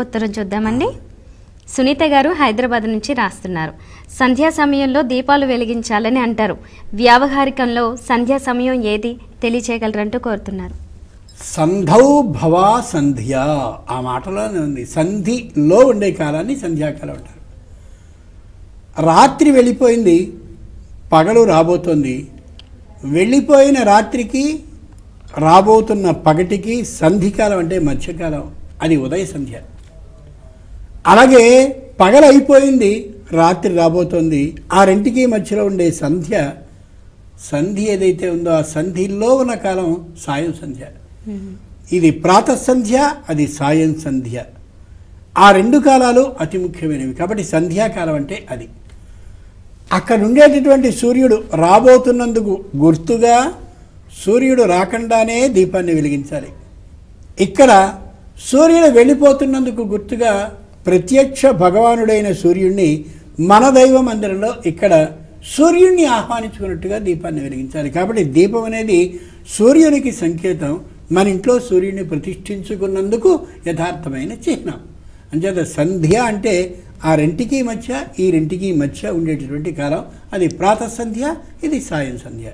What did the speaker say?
ఉత్తరం చూద్దామండి. సునీత గారు హైదరాబాద్ నుంచి రాస్తున్నారు. సంధ్యా సమయంలో దీపాలు వెలిగించాలని అంటారు. వ్యావహారికంలో సంధ్యా సమయం ఏది తెలియచేయగలరంటూ కోరుతున్నారు. సంధౌ భవా సంధ్య. ఆ మాటలోనే ఉంది. సంధిలో ఉండే కాలాన్ని సంధ్యాకాలం అంటారు. రాత్రి వెళ్ళిపోయింది పగలు రాబోతోంది. వెళ్ళిపోయిన రాత్రికి రాబోతున్న పగటికి సంధికాలం అంటే మధ్యకాలం. అది ఉదయ సంధ్య. అలాగే పగలు అయిపోయింది రాత్రి రాబోతోంది. ఆ రెంటికి మధ్యలో ఉండే సంధ్య సంధి ఏదైతే ఉందో ఆ సంధిలో ఉన్న కాలం సాయం సంధ్య. ఇది ప్రాతః సంధ్య అది సాయం సంధ్య. ఆ రెండు కాలాలు అతి ముఖ్యమైనవి. కాబట్టి సంధ్యాకాలం అంటే అది. అక్కడ ఉండేటటువంటి సూర్యుడు రాబోతున్నందుకు గుర్తుగా సూర్యుడు రాకుండానే దీపాన్ని వెలిగించాలి. ఇక్కడ సూర్యుడు వెళ్ళిపోతున్నందుకు గుర్తుగా ప్రత్యక్ష భగవానుడైన సూర్యుడిని మన దైవ మందిరంలో ఇక్కడ సూర్యుడిని ఆహ్వానించుకున్నట్టుగా దీపాన్ని వెలిగించాలి. కాబట్టి దీపం అనేది సూర్యునికి సంకేతం. మన ఇంట్లో సూర్యుడిని ప్రతిష్ఠించుకున్నందుకు యథార్థమైన చిహ్నం. అంచేత సంధ్య అంటే ఆ రెంటికి మధ్య ఈ రెంటికి మధ్య ఉండేటటువంటి కాలం. అది ప్రాత సంధ్య ఇది సాయం సంధ్య.